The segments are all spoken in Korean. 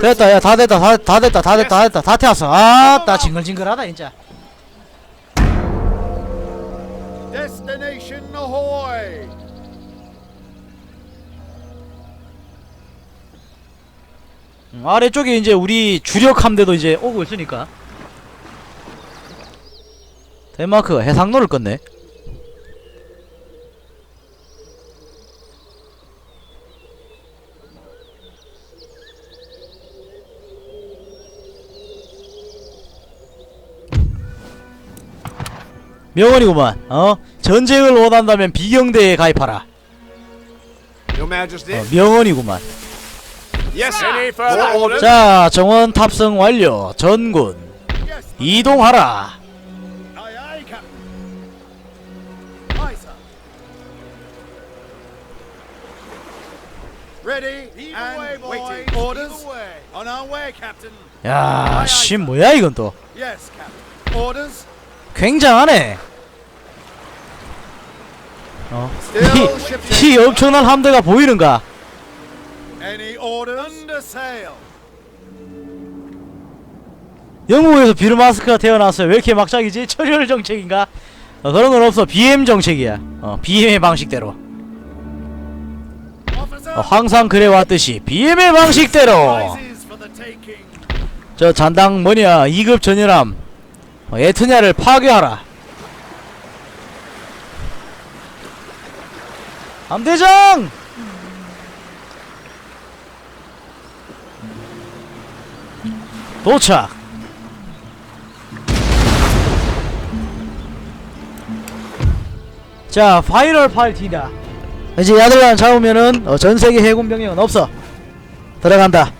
됐다 야 다 됐다 다, 다 됐다 다 됐다 다 됐다. 다 태웠어. 아나 징글징글하다 진짜. Destination ahoy! 음, 아래쪽에 이제 우리 주력 함대도 이제 오고 있으니까. 덴마크가 해상로를 껐네 명언이구만 어? 전쟁을 원한다면 비경대에 가입하라. 어, 명언이구만? 자 정원 탑승 완료 전군. 이동하라. 야, 씨 뭐야 이건 또. 굉장하네. 어, 이, 이 엄청난 함대가 보이는가? Any orders? Under sail. 영국에서 비르마스크가 태어났어요. 왜 이렇게 막장이지? 철혈 정책인가? 어, 그런 건 없어. BM 정책이야. 어, BM의 방식대로. 어, 항상 그래 왔듯이 BM의 방식대로. 저 잔당 뭐냐? 2급 전열함 어, 에트냐를 파괴하라. 함대장! 도착. 자, 파이널 파티다. 이제 야들만 잡으면은 어, 전 세계 해군 병력은 없어. 들어간다.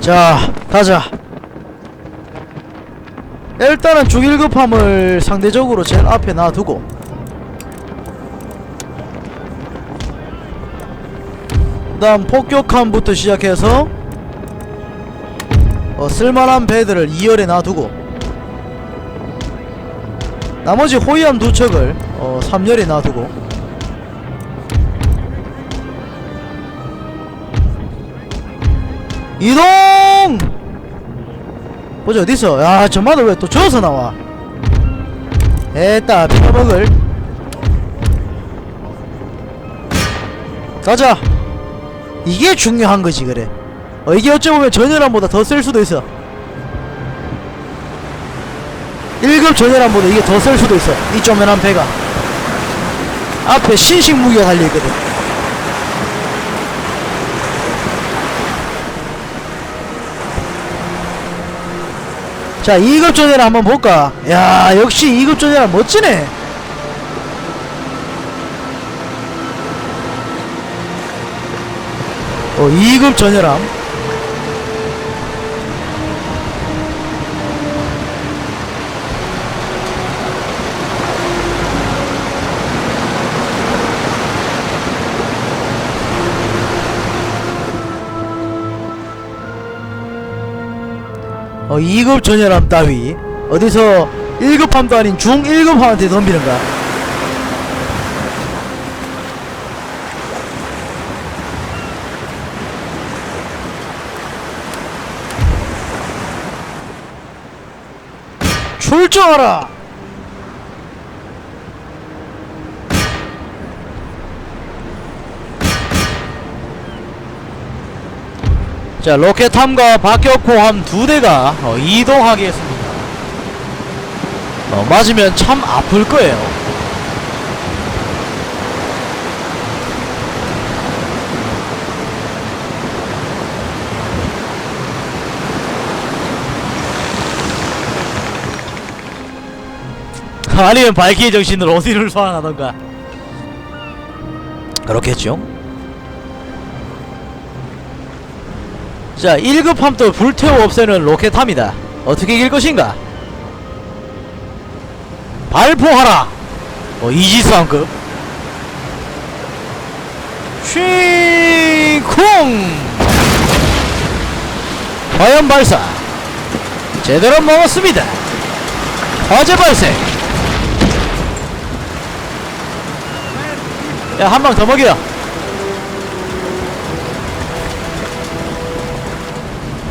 자, 가자. 일단은 중일급함을 상대적으로 제일 앞에 놔두고. 그다음 폭격함부터 시작해서 어, 쓸만한 배들을 2열에 놔두고. 나머지 호위함 두 척을 어, 3열에 놔두고 이동! 보자 어딨어 야 저마다 왜 또 저어서 나와? 에따 피어먹을. 가자. 이게 중요한 거지 그래. 어 이게 어찌 보면 전열함보다 더 쓸 수도 있어. 1급 전열함보다 이게 더 쓸 수도 있어. 이 쪼면한 배가. 앞에 신식 무기가 달려있거든 자 2급 전열함 한번 볼까? 야 역시 2급 전열함 멋지네. 어 2급 전열함 2급 전열함 따위. 어디서 1급함도 아닌 중 1급함한테 덤비는가? 출정하라 자 로켓함과 박격포함 두 대가 어, 이동하겠습니다. 어, 맞으면 참 아플 거예요. 아니면 발키의 정신으로 어디를 소환하던가 그렇겠죠? 자 1급 함도 불태워 없애는 로켓함이다. 어떻게 이길 것인가? 발포하라! 어 이지스함급. 쉬쿵! 과연 발사. 제대로 먹었습니다. 화재 발생. 야 한 방 더 먹여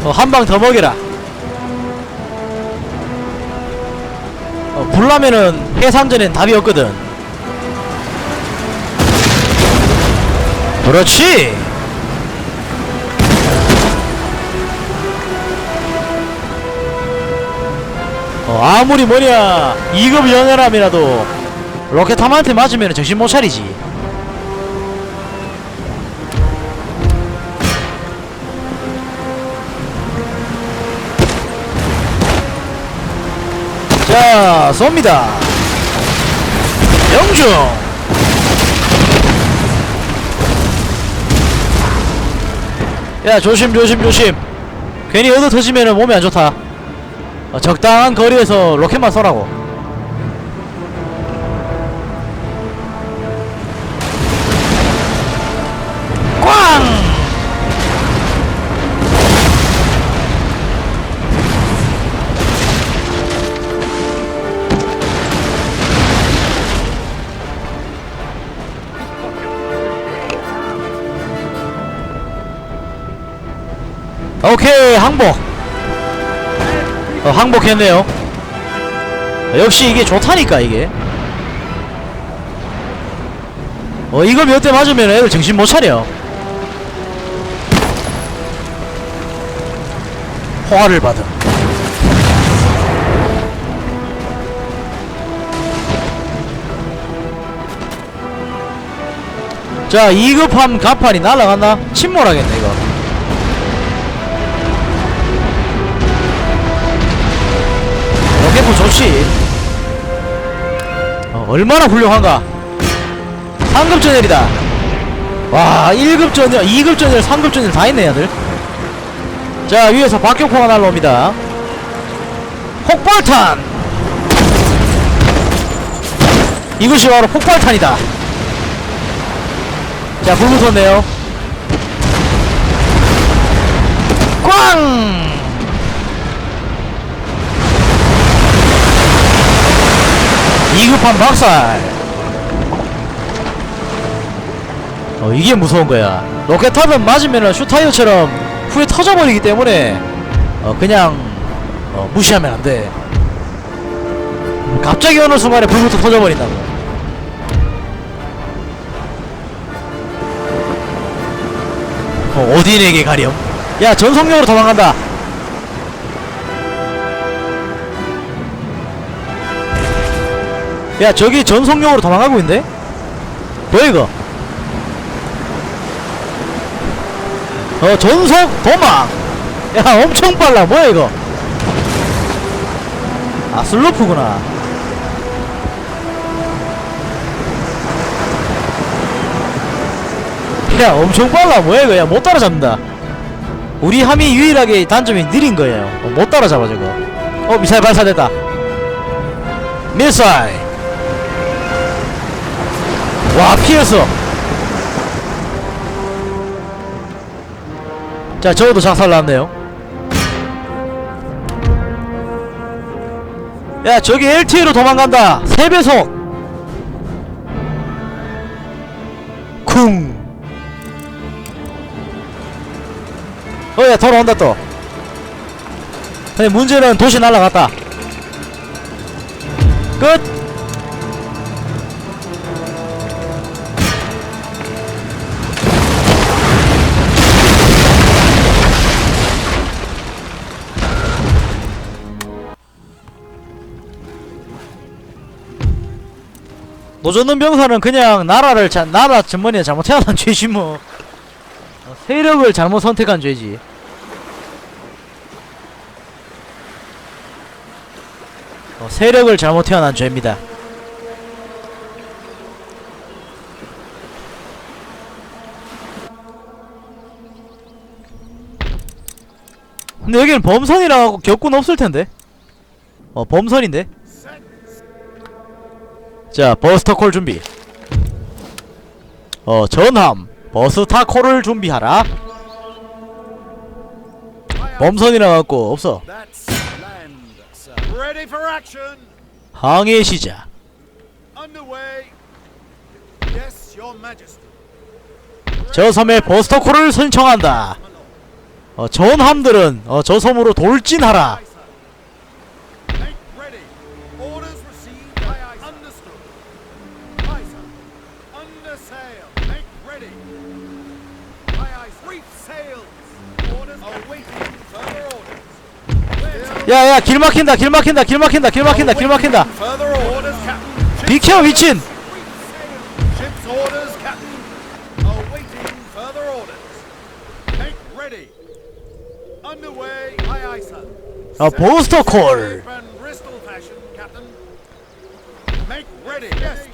어, 한 방 더 먹여라. 어, 불나면은 해상전엔 답이 없거든. 그렇지! 어, 아무리 뭐냐 2급 연애람이라도 로켓함한테 맞으면 정신 못 차리지 자 쏩니다. 영중. 야 조심 조심 조심. 괜히 얻어 터지면 몸에 안 좋다. 어, 적당한 거리에서 로켓만 쏘라고 항복했네요. 어, 역시 이게 좋다니까 이게. 어 이거 몇대 맞으면 애들 정신 못 차려. 호화를 받음 자 2급함 가판이 날아갔나? 침몰하겠네 이거 로켓포 좋지 어, 얼마나 훌륭한가. 3급 전열이다. 와 1급 전열 2급 전열 3급 전열 다 있네 야들. 자 위에서 박격포가 날라옵니다. 폭발탄! 이것이 바로 폭발탄이다. 자 불 붙었네요. 꽝 이급한 박살. 어 이게 무서운 거야. 로켓탑은 맞으면은 슈타이어처럼 후에 터져버리기 때문에 어 그냥 어 무시하면 안돼. 갑자기 어느 순간에 불부터 터져버린다고. 어 어디에게 가렴? 야 전속력으로 도망간다 야 저기 전속력으로 도망가고 있는데? 뭐야 이거? 어 전속 도망! 야 엄청 빨라. 뭐야 이거? 아 슬로프구나. 야 엄청 빨라. 뭐야 이거? 야 못 따라잡는다. 우리 함이 유일하게 단점이 느린 거예요. 어, 못 따라잡아 저거. 어 미사일 발사됐다. 미사일 와 피했어 자 저것도 작살났네요. 야 저기 LTE로 도망간다. 3배속. 쿵. 어야 돌아온다 또. 근데 문제는 도시 날라갔다. 끝 노젓는 병사는 그냥 나라를 자, 나라 전번에 잘못 태어난 죄지 뭐. 어, 세력을 잘못 선택한 죄지. 어, 세력을 잘못 태어난 죄입니다. 근데 여기는 범선이라 하고 격군 없을 텐데. 어 범선인데 자 버스터 콜 준비 어 전함 버스타콜을 준비하라 범선이라 갖고 없어. 항해 시작. 저 섬에 버스터 콜을 신청한다. My lord. 어, 전함들은 어, 저 섬으로 돌진하라. Under sail. Make ready. Aye, aye, sir. Reef sails. Orders awaiting further orders. Where 야야 길 막힌다 길 막힌다 길 막힌다 길 막힌다 길 막힌다. Further orders, Captain. 비켜 미친. Reef sails. Ship's orders, Captain. Awaiting further orders. Make ready. Underway. Aye, aye, sir. 어, 버스터 콜. Shape and Bristol fashion, Captain. Make ready. Yes,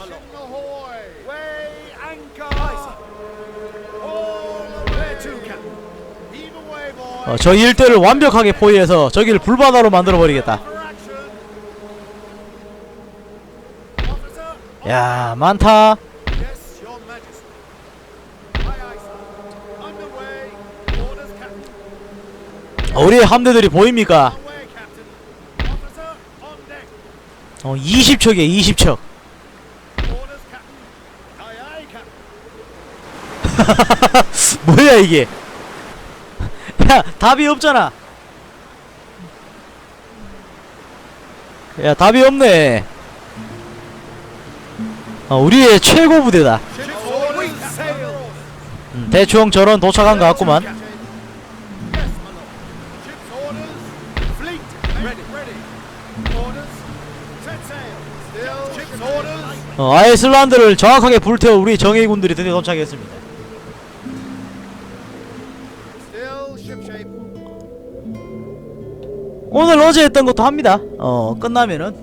어, 저 일대를 완벽하게 포위해서 저기를 불바다로 만들어 버리겠다. For action. Officer. on 야 많다. Yes, Your Majesty. Aye, aye, sir. Underway. Orders, Captain. 어, 우리 함대들이 보입니까? 어, 20척이야 20척. Orders, Captain. Aye, aye, Captain. 뭐야 이게? 야 답이 없잖아. 야 답이 없네. 어, 우리의 최고 부대다. 음, 대충 저런 도착한 것 같구만. 어, 아이슬란드를 정확하게 불태워 우리 정예군들이 드디어 도착했습니다. 오늘 어제 했던 것도 합니다. 어 끝나면은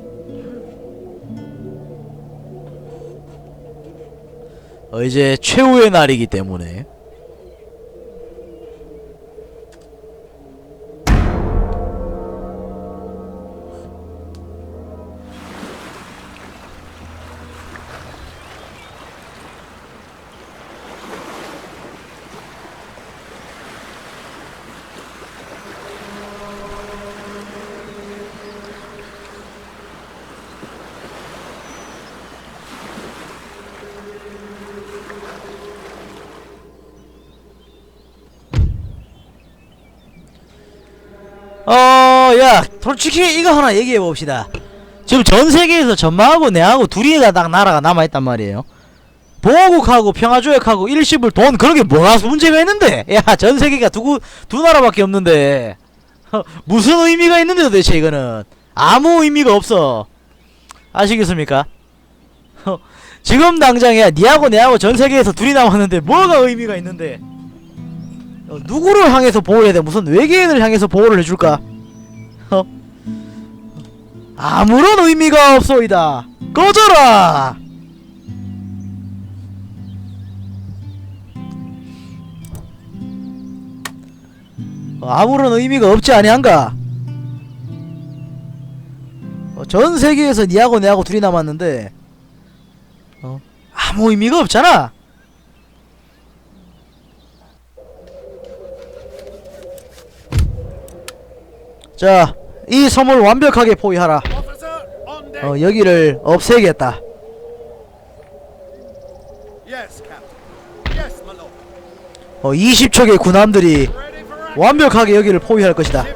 어, 이제 최후의 날이기 때문에 야 솔직히 이거 하나 얘기해 봅시다. 지금 전 세계에서 전마하고 내하고 둘이가 딱 나라가 남아 있단 말이에요. 보호국하고 평화조약하고 일시불 돈 그런 게 뭐가 문제가 있는데? 야 전 세계가 두, 두 나라밖에 없는데 어, 무슨 의미가 있는데 도대체 이거는 아무 의미가 없어. 아시겠습니까? 어, 지금 당장이야 니하고 내하고 전 세계에서 둘이 남았는데 뭐가 의미가 있는데? 어, 누구를 향해서 보호해야 돼? 무슨 외계인을 향해서 보호를 해줄까? 어? 아무런 의미가 없소이다. 꺼져라. 어, 아무런 의미가 없지 아니한가? 어, 전 세계에서 니하고 내하고 둘이 남았는데 어? 아무 의미가 없잖아. 자, 이 섬을 완벽하게 포위하라. 어, 여기를 없애겠다. 어, 20척의 군함들이. 완벽하게 여기를 포위할 것이다.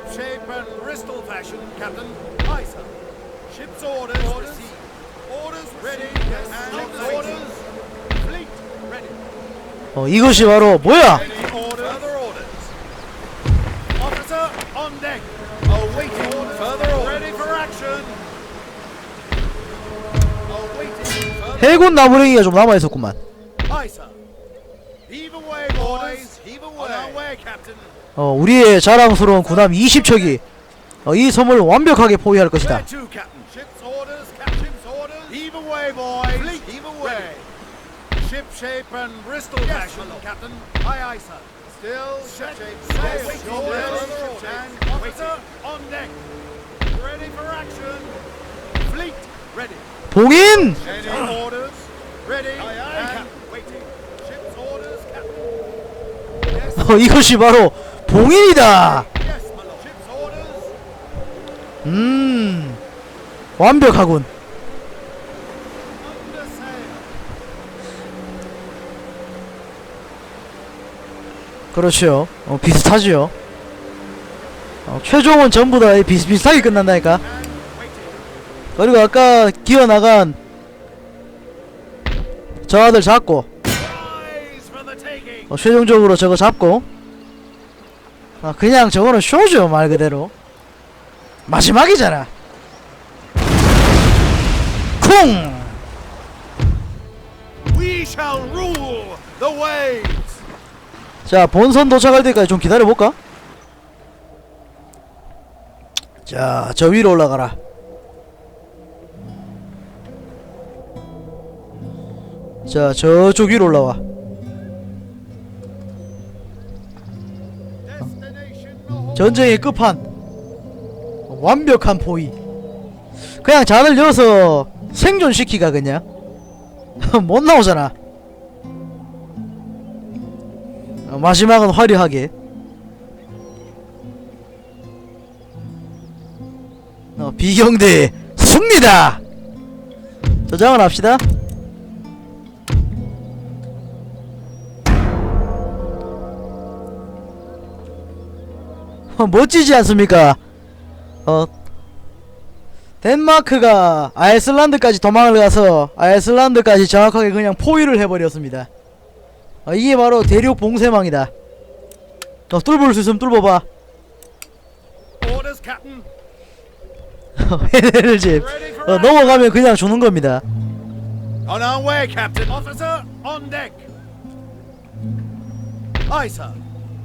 어, 이것이 바로 뭐야? 해군 나무랭이가 좀 남아 있었구만. 어, 우리의 자랑스러운 군함 20척이 어, 이 섬을 완벽하게 포위할 것이다. 봉인! 어, 이것이 바로 봉인이다! 음, 완벽하군. 그렇죠. 어, 비슷하지요. 어, 최종은 전부 다 비슷비슷하게 끝난다니까. 그리고 아까 기어 나간 저 아들 잡고. 어, 최종적으로 저거 잡고 아, 그냥 저거는 쇼죠 말 그대로 마지막이잖아. 쿵. 자 본선 도착할 때까지 좀 기다려 볼까? 자 저 위로 올라가라. 자 저쪽 위로 올라와. 전쟁의 끝판. 완벽한 포위. 그냥 자들 넣어서 생존시키가 그냥. 못 나오잖아. 어, 마지막은 화려하게. 어, 비경대 승리다. 저장을 합시다. 멋지지 않습니까? 어 덴마크가 아이슬란드까지 도망을 가서 아이슬란드까지 정확하게 그냥 포위를 해버렸습니다. 어, 이게 바로 대륙 봉쇄망이다. 어, 뚫을 수 있으면 뚫어봐. 해내를 집. 어, 넘어가면 그냥 주는 겁니다. On our way, Captain. Officer, on deck. Aye, sir.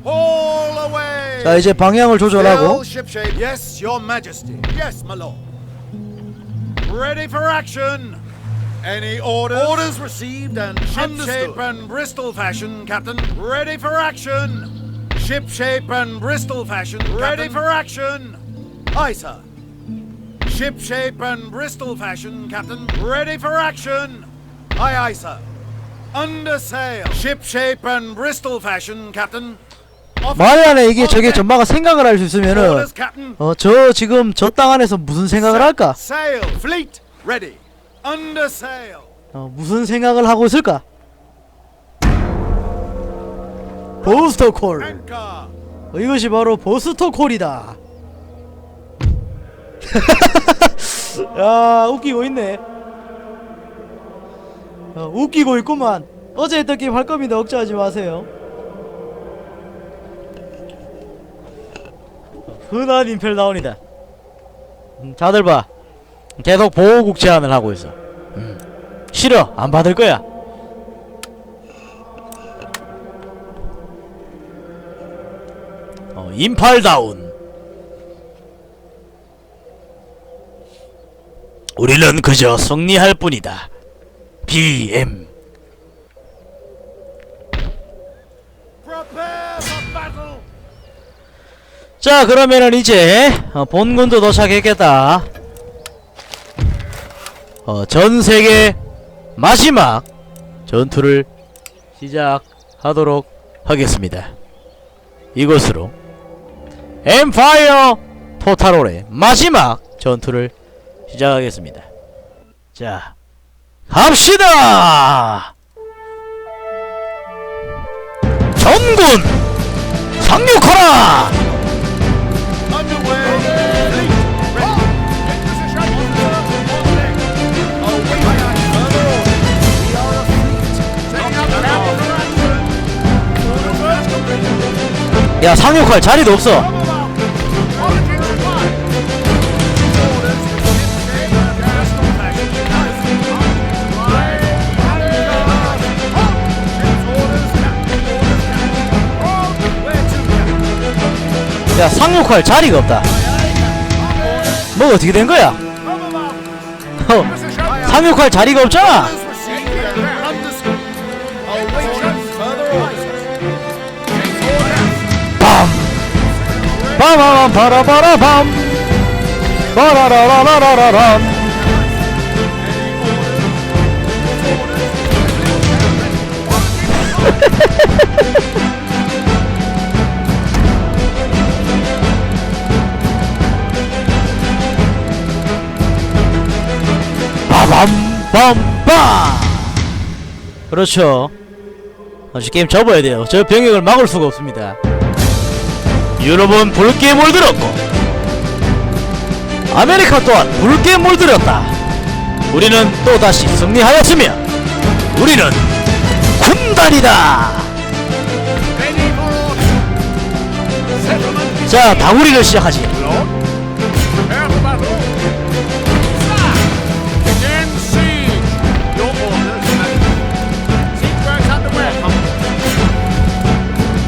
Haul away. 자 이제 방향을 조절하고 Still shipshape. Yes, Your Majesty. Yes, my lord. Ready for action. Any orders? Orders received and shipshape and Bristol fashion, Captain. Ready for action. Shipshape and Bristol fashion. Ready for action. Aye, sir. Shipshape and Bristol fashion, Captain. Ready for action. Aye, aye, sir. Under sail. Shipshape and Bristol fashion, Captain. 만약에 이게 저게 전마가 생각을 할 수 있으면은. 어 저 지금 저 땅 안에서 무슨 생각을 할까? 어, 무슨 생각을 하고 있을까? 보스터 콜. 어, 이것이 바로 보스터 콜이다. 야 웃기고 있네. 어, 웃기고 있구만. 어제 했던 게임 할 겁니다. 걱정하지 마세요. 흔한 임펠다운이다. 음, 다들 봐. 계속 보호국 제한을 하고 있어. 음, 싫어. 안 받을 거야. 어, 임팔다운. 우리는 그저 승리할 뿐이다. BM. 자, 그러면은 이제 어, 본군도 도착했겠다. 어, 전 세계 마지막 전투를 시작하도록 하겠습니다. 이것으로 엠파이어 토탈올의 마지막 전투를 시작하겠습니다. 자, 갑시다! 전군! 상륙하라! 야 상륙할 자리도 없어? 야 상륙할 자리가 없다 뭐 어떻게 된 거야 Come along. 어, 상륙할 자리가 없잖아 빰 빠바밤 바라바라밤 바라라라라라람 빠밤빰빰 그렇죠 아주 게임 접어야 돼요. 저 병역을 막을 수가 없습니다. 유럽은 붉게 물들었고 아메리카 또한 붉게 물들었다. 우리는 또 다시 승리하였으며 우리는 군단이다. 자, 다구리를 시작하지.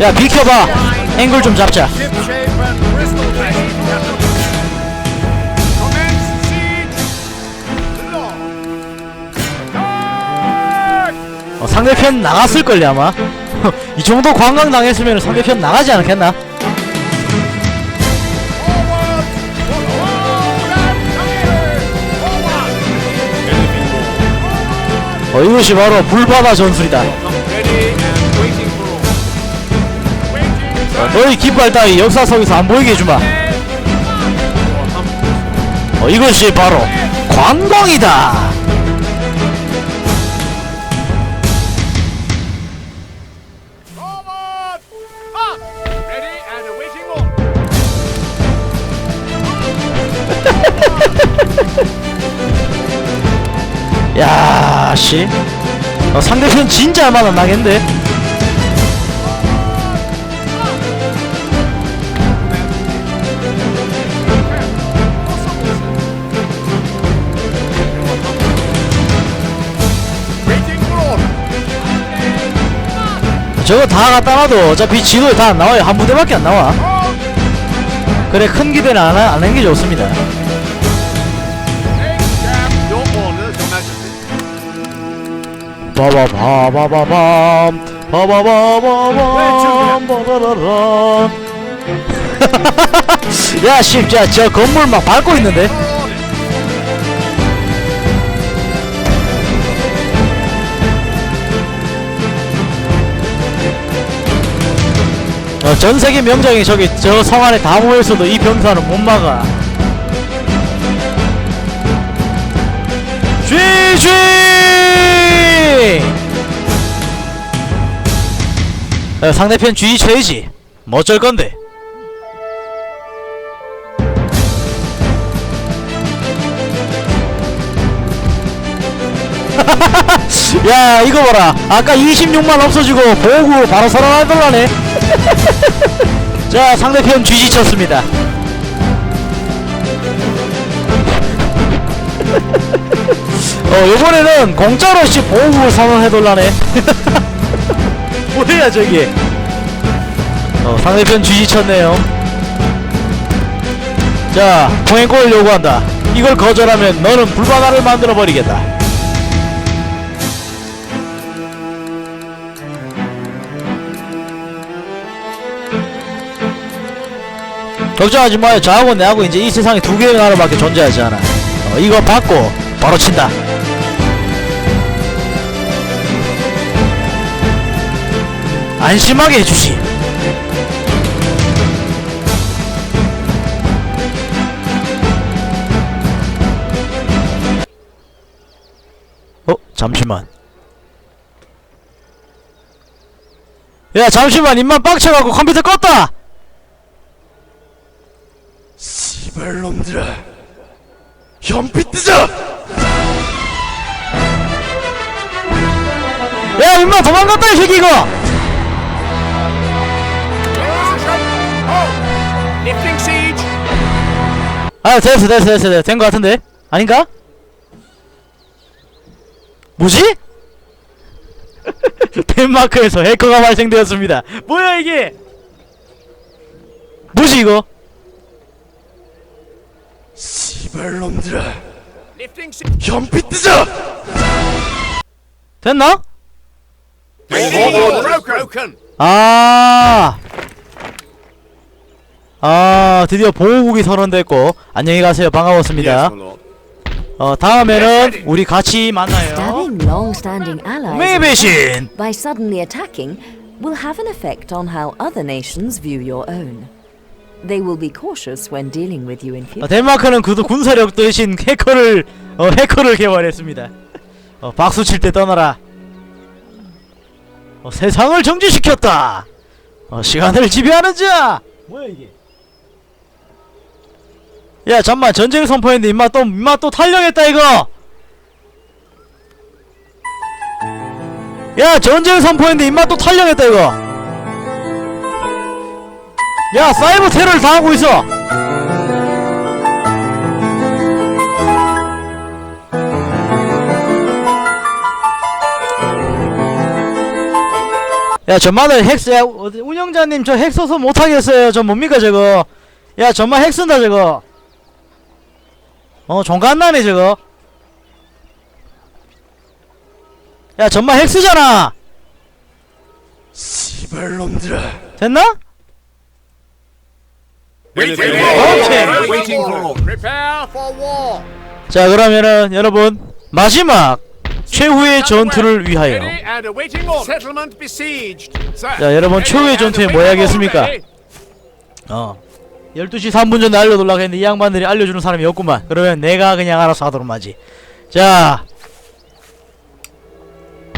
야, 비켜봐. 앵글 좀 잡자. 어, 상대편 나갔을걸요 아마 이 정도 관광 당했으면 상대편 나가지! Forward! 어, 이것이 바로 불바다 전술이다 너희 깃발 따위 역사 속에서 안 보이게 해주마. 어, 이것이 바로 관광이다. orders. 야씨. 어, 상대편 진짜 얼마나 나겠는데 저거 다 갖다 놔도 어차피 지도에 다 안 나와요. 한 부대밖에 안 나와. 그래 큰 기대는 안, 하- 안 하는 게 좋습니다. 바바바바바밤 바바바바밤 바바라라 야 십자 저 건물 막 밟고 있는데 어, 전 세계 명장이 저기 저 성 안에 다 모였어도 이 병사는 못 막아. 쥐쥐! 어, 상대편 쥐 쳐야지. 뭐 어쩔 건데? 야 이거 봐라. 아까 26만 없어지고 보고 바로 살아나더라네 자 상대편 쥐지 쳤습니다. 어 요번에는 공짜로 씨 보호구를 선언해둘라네. 뭐야 저기 어 상대편 쥐지 쳤네요. 자 통행권을 요구한다. 이걸 거절하면 너는 불바다를 만들어버리겠다 걱정하지 마요. 저하고 내하고 이제 이 세상에 두 개의 나라밖에 존재하지 않아. 어, 이거 받고 바로 친다. 안심하게 해주시. 어 잠시만. 야 잠시만 입만 빡쳐갖고 컴퓨터 껐다. 이발놈들아. 현피 뜨자 야 임마 도망갔다 이 새끼 이거! 아 됐어 됐어 됐어 됐어. 된거 같은데? 아닌가? 뭐지? 덴마크에서 해커가 발생되었습니다. 뭐야 이게? 뭐지 이거 siege! 현피 뜨자 됐나? 아, 아 드디어 보호국이 선언됐고 안녕히 가세요 반가웠습니다 어 다음에는 우리 같이 만나요 Stabbing long-standing allies 동맹의 배신 by suddenly attacking will have an effect on how other nations view your own. They will be cautious when dealing with you in 어, future. 덴마크는 그도 군사력 대신 해커를 어, 해커를 개발했습니다. 어, 박수 칠 때 떠나라. 어, 세상을 정지시켰다. 어, 시간을 지배하는 자. 뭐야 이게? 야 잠만 전쟁 선포했는데 임마 또 임마 또 탈령했다 이거. 야 전쟁 선포했는데 임마 또 탈령했다 이거. 야 사이버 테러를 당하고 있어. 야 전만을 핵 야, 어디- 운영자님 저 핵 써서 못하겠어요. 저 뭡니까 저거? 야 전만 핵 쓴다 저거. 어 종갓나네 저거. 야 전만 핵 쓰잖아. 씨발놈들아. 됐나? Waiting Okay. Waiting for Prepare for war. 자 그러면은 여러분 마지막 최후의 전투를 위하여 Ready and awaiting order. Settlement besieged. Sir. 자 여러분 최후의 전투에 뭐 해야겠습니까? 어 12시 3분 전에 알려달라고 했는데 이 양반들이 알려주는 사람이 없구만 그러면 내가 그냥 알아서 하도록 하지 자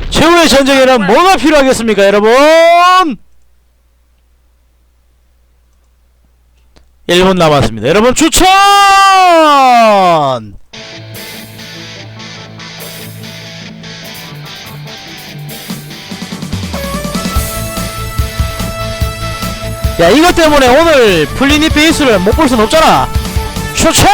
최후의 전쟁에는 뭐가 필요하겠습니까 여러분 1분 남았습니다. 여러분 추천! 야 이것 때문에 오늘 플리니 베이스를 못 볼 순 없잖아. 추천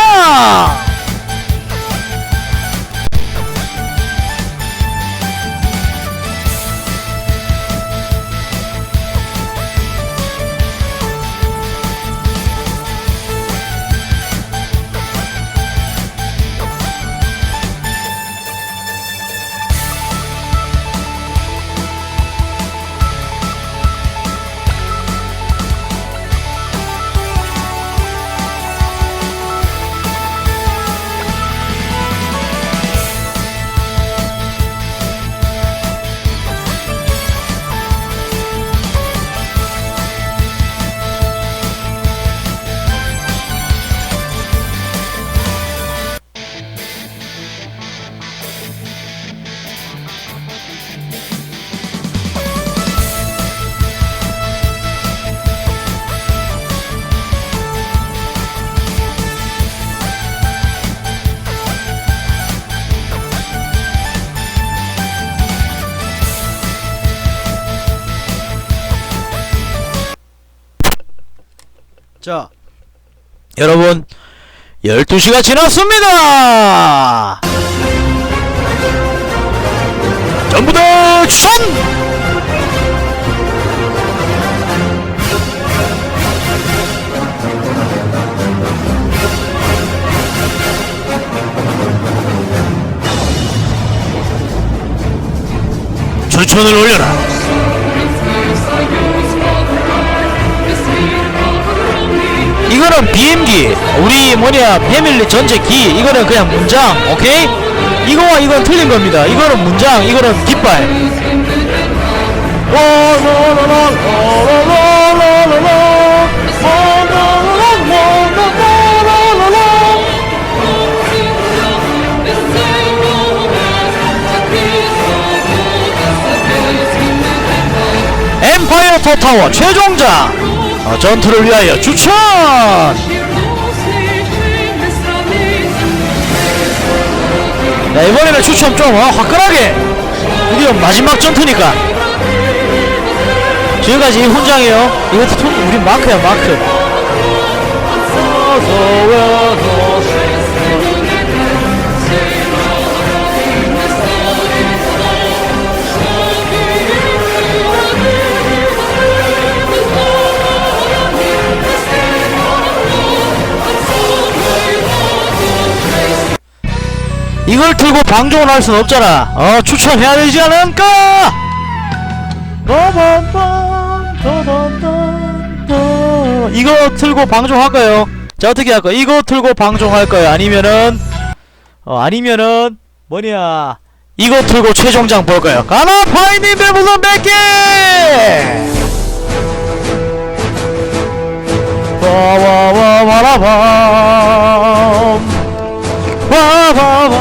여러분 12시가 지났습니다! 전부 다 추천! 추천을 올려라 이거는 비행기. 우리 뭐냐 패밀리 전체 기. 이거는 그냥 문장 오케이? 이거와 이건 틀린 겁니다. 이거는 문장 이거는 깃발. 엠파이어 토타워 최종장 어, 전투를 위하여 추천! 야 이번에는 추천 좀 어, 화끈하게! 드디어 마지막 전투니까. 지금까지 이 훈장이에요. 이것도 통, 우리 마크야 마크 이걸 틀고 방종을 할 순 없잖아. 어 추천해야 되지 않을까. 이거 틀고 방종할까요? 자 어떻게 할까요? 이거 틀고 방종할까요? 아니면은 어 아니면은 뭐냐? 이거 틀고 최종장 볼까요? 가나 파이님 배부선 100개 와와와와라밤 와와와